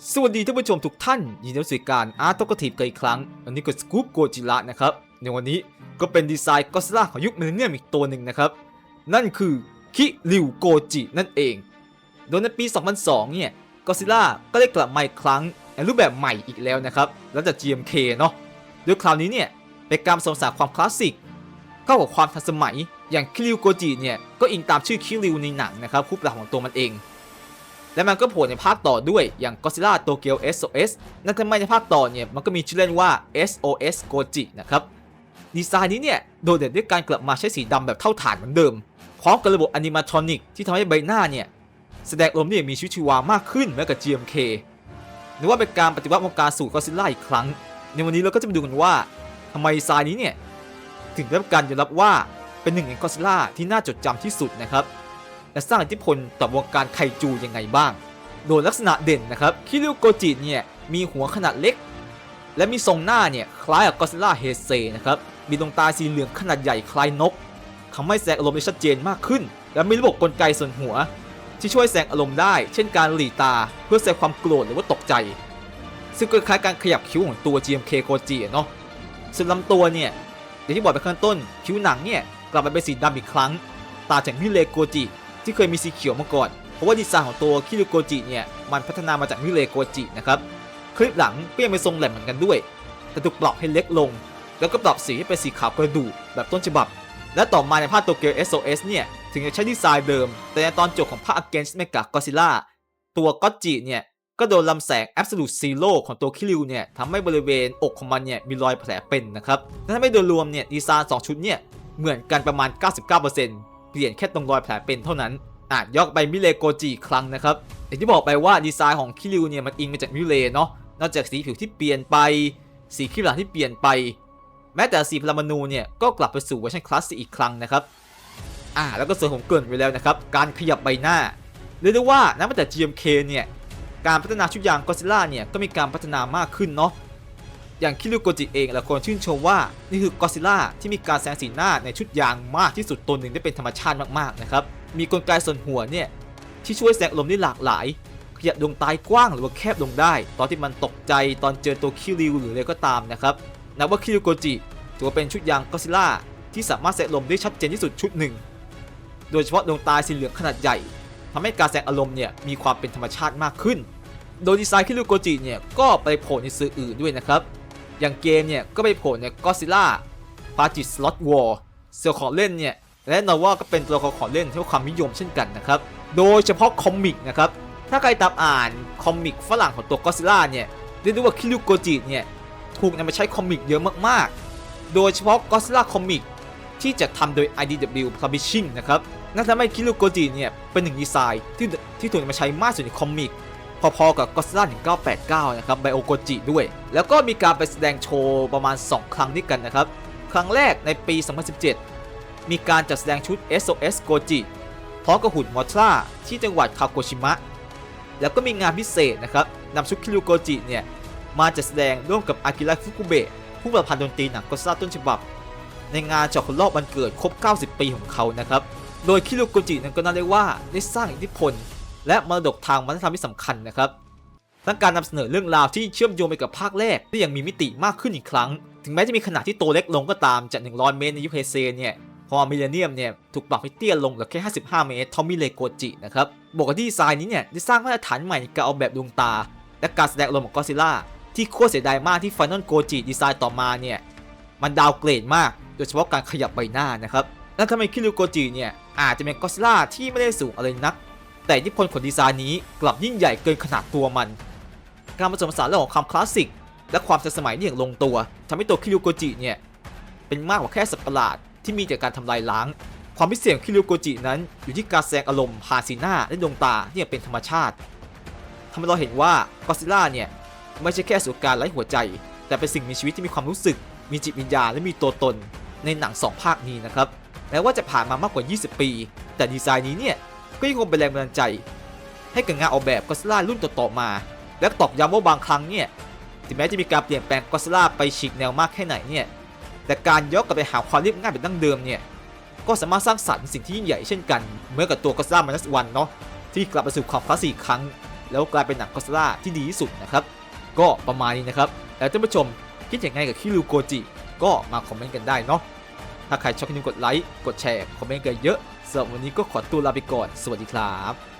สวัสดีท่านผู้ชมทุกท่าน ยินดีต้อนรับสู่การอาร์ตกทีฟกันอีกครั้ง อันนี้ก็สกู๊ปโกจิระนะครับ ในวันนี้ก็เป็นดีไซน์ก็อดซิล่าของยุคมิลเลนเนียมอีกตัวหนึ่งนะครับ นั่นคือคิริวโกจินั่นเอง โดยในปี 2002 เนี่ยก็อดซิล่าก็ได้กลับมาอีกครั้งในรูปแบบใหม่อีกแล้วนะครับแล้วจาก GMK เนาะโดยคราวนี้เนี่ยเป็นการผสมผสานความคลาสสิกเข้ากับความทันสมัยอย่างคิริวโกจิเนี่ยก็อิงตามชื่อคิริวในหนังนะครับคู่ปรับของตัวมันเอง และมันก็โผล่ในภาคต่อด้วยอย่าง Godzilla Tokyo SOS นั่นทำไมในภาคต่อเนี่ยมันก็มีชื่อเล่นว่า SOS Goji นะครับดีไซน์นี้เนี่ยโดดเด่นด้วยการกลับมาใช้สีดำแบบเท่าฐานเหมือนเดิม พร้อมกับระบบอนิมาทรอนิกที่ทำให้ใบหน้าเนี่ยแสดงอารมณ์ที่มีชีวิตชีวามากขึ้นเมือกับ GMK หรือว่าเป็นการปฏิวัติวงการสู่ Godzilla อีกครั้ง ในวันนี้เราก็จะมาดูกันว่าทำไมดีไซน์นี้เนี่ย ถึงได้รับการยอมรับว่าเป็นหนึ่งใน Godzilla ที่น่าจดจำที่สุดนะครับ และสร้างอิทธิพลต่อวงการไคจูยังไงบ้าง โดยลักษณะเด่นนะครับคิริวโกจิเนี่ยมีหัวขนาดเล็ก และมีทรงหน้าเนี่ยคล้ายกับก o ซิล่าเฮเซนะครับมีดวงตาสีเหลืองขนาดใหญ่คล้ายนกทำให้แสดงอารมณ์ได้ชัดเจนมากขึ้น และมีระบบกลไกส่วนหัว ที่ช่วยแสดงอารมณ์ได้ เช่นการหลีตาเพื่อแสดงความโกรธหรือว่าตกใจ ซึ่งก็คล้ายการขยับคิ้วของตัว GMK โกจิเนาะส่วนลำตัวเนี่ยอย่างที่บอกไปข้างต้นคิ้วหนังเนี่ยกลับมาเป็นสีดำอีกครั้งต่างจากมิเลโกจิ ที่เคยมีสีเขียวมาก่อน เพราะว่าดีไซน์ของตัวคิริโกจิเนี่ยมันพัฒนามาจากมิเลโกจินะครับ คลิปหลังก็ยังเป็นทรงแหลมเหมือนกันด้วย แต่ถูกปรับให้เล็กลง แล้วก็ปรับสีให้เป็นสีขาวกระดูกแบบต้นฉบับ และต่อมาในภาคโตเกียว SOS เนี่ยถึงจะใช้ดีไซน์เดิม แต่ในตอนจบของภาค Against Mega Godzilla ตัวก็จิเนี่ยก็โดนลำแสง Absolute Zero ของตัวคิริวเนี่ยทำให้บริเวณอกของมันเนี่ยมีรอยแผลเป็นนะครับและทำให้โดยรวมเนี่ยดีไซน์สองชุดเนี่ยเหมือนกันประมาณ 99% เปลี่ยนแค่ตรงรอยแผลเป็นเท่านั้นอาจยกไปมิเลโกจิอีครั้งนะครับอย่างที่บอกไปว่าดีไซน์ของคิริวเนี่ยมันอิงมาจากมิเลเนาะนอกจากสีผิวที่เปลี่ยนไป สีครีบหลังที่เปลี่ยนไป แม้แต่สีพลามานูเนี่ยก็กลับไปสู่เวอร์ชันคลาสสิกอีกครั้งนะครับอ่าแล้วก็ส่วนผมเกินไปแล้วนะครับการขยับใบหน้าเรียกได้ว่านับตั้งแต่ GMK เนี่ยการพัฒนาชุดยางก็ซิล่าเนี่ยก็มีการพัฒนามากขึ้นเนาะ อย่างคิริโกจิเองหลายคนชื่นชมว่านี่คือก d ซิล่าที่มีการแสงสีหน้าในชุดยางมากที่สุดตัวหนึ่งได้เป็นธรรมชาติมากๆนะครับมีกลไกส่วนหัวเนี่ยที่ช่วยแสงอารมได้หลากหลายขยับดวงตายกว้างหรือว่าแคบลงได้ ตอนที่มันตกใจตอนเจอตัวคิริวหรืออะไรก็ตามนะครับนับว่าคิริโกจิถือว่าเป็นชุดยางก็ซิล่าที่สามารถแสงอารมได้ชัดเจนที่สุดชุดหนึ่ง โดยเฉพาะดวงตาสีเหลืองขนาดใหญ่ทำให้การแสดงอารมณ์เนี่ยมีความเป็นธรรมชาติมากขึ้น โดยดีไซน์คิริโกจิเนี่ยก็ไปโผล่ในสื่ออื่นด้วยนะครับ อย่างเกมเนี่ยก็ไปโผล่ในก็ซิล่าปาจิสล็อตวอร์เซลของเล่นเนี่ยและนอว่าก็เป็นตัวละครของเล่นที่มีความนิยมเช่นกันนะครับ โดยเฉพาะคอมิกนะครับ ถ้าใครตามอ่านคอมิกฝรั่งของตัวก็ซิล่าเนี่ยเรียกได้ว่าคิริโกจิเนี่ยถูกนำมาใช้คอมิกเยอะมากๆ โดยเฉพาะก็ซิล่าคอมิกที่จะทำโดย IDW Publishing นะครับนั่นทำให้คิริโกจิเนี่ยเป็นหนึ่งดีไซน์ที่ที่ถูกนำมาใช้มากสุดในคอมิก พอๆกับ Godzilla 1989 นะครับไบโอโกจิด้วย แล้วก็มีการไปแสดงโชว์ประมาณ 2 ครั้งด้วยกันนะครับ ครั้งแรกในปี 2017 มีการจัดแสดงชุด SOS Goji พร้อมกับหุ่นมอทราที่จังหวัดคาโกชิมะ แล้วก็มีงานพิเศษนะครับนำชุดคิริโกจิเนี่ยมาจัดแสดงร่วมกับอากิระฟุกุเบะผู้ประพันธ์ดนตรีหนัง Godzilla ต้นฉบับ ในงานเฉลองรอบวันเกิดครบ 90 ปีของเขานะครับ โดยคิริโกจินั้นก็น่าเรียกว่าได้สร้างอิทธิพล และมรดกทางวัฒนธรรมที่สำคัญนะครับทั้งการนำเสนอเรื่องราวที่เชื่อมโยงไปกับภาคแรกได้อย่างมีมิติมากขึ้นอีกครั้ง ถึงแม้จะมีขนาดที่โตเล็กลงก็ตามจาก 100 เมตรในยุคเฮเซเนี่ยพอมิเลเนียมเนี่ยถูกปรับให้เตี้ยลงเหลือแค่ 55 เมตรทอมมิเลโกจินะครับบวกกับที่ดีไซน์นี้เนี่ยได้สร้างมาตรฐานใหม่การออกแบบดวงตา และการแสดงอารมของก็ซิล่าที่โคตรเสียดายมากที่ไฟนอลโกจิดีไซน์ต่อมาเนี่ยมันดาวเกรดมาก โดยเฉพาะการขยับใบหน้านะครับนั่นทำให้คิริโกจิเนี่ยอาจจะเป็นก็ซิล่าที่ไม่ได้สูงอะไรนัก แต่อิทธิพลของดีไซน์นี้กลับยิ่งใหญ่เกินขนาดตัวมัน การผสมผสานรื่องของความคลาสสิก และความทันสมัยนี่อย่างลงตัวทำให้ตัวคิริโกจิเนี่ย เป็นมากกว่าแค่สัตว์ประหลาดที่มีแต่การทำลายล้าง ความพิเศษของคิริโกจินั้นอยู่ที่การแสดงอารมณ์ผ่านสีหน้าและดวงตาที่ยังเป็นธรรมชาติทำให้เราเห็นว่ากอซิล่าเนี่ยไม่ใช่แค่สุการไร้หัวใจ แต่เป็นสิ่งมีชีวิตที่มีความรู้สึก มีจิตวิญญาณและมีตัวตนในหนังสองภาคนี้นะครับแม้ว่าจะผ่านมามากกว่า 20 ปี แต่ดีไซน์นี้เนี่ย ก็ยังคงเป็นแรงบันดาลใจ ให้กับงานออกแบบก็สล่ารุ่นต่อๆมา และตอกย้ำว่าบางครั้งเนี่ยถึงแม้จะมีการเปลี่ยนแปลงก็สล่าไปฉีกแนวมากแค่ไหนเนี่ยแต่การย้อนกลับไปหาความเรียบง่ายแบบดั้งเดิมเนี่ยก็สามารถสร้างสรรค์สิ่งที่ยิ่งใหญ่เช่นกันเหมือนกับตัวก็สล่ามานัสวันเนาะที่กลับมาสู่ความคลาสสิกครั้ง แล้วกลายเป็นหนังก็สล่าที่ดีที่สุดนะครับก็ประมาณนี้นะครับแล้วท่านผู้ชมคิดอย่างไรกับคิริโกจิก็มาคอมเมนต์กันได้เนาะถ้าใครชอบคลิปกดไลค์กดแชร์คอมเมนต์กันเยอะ สำหรับวันนี้ก็ขอตัวลาไปก่อน สวัสดีครับ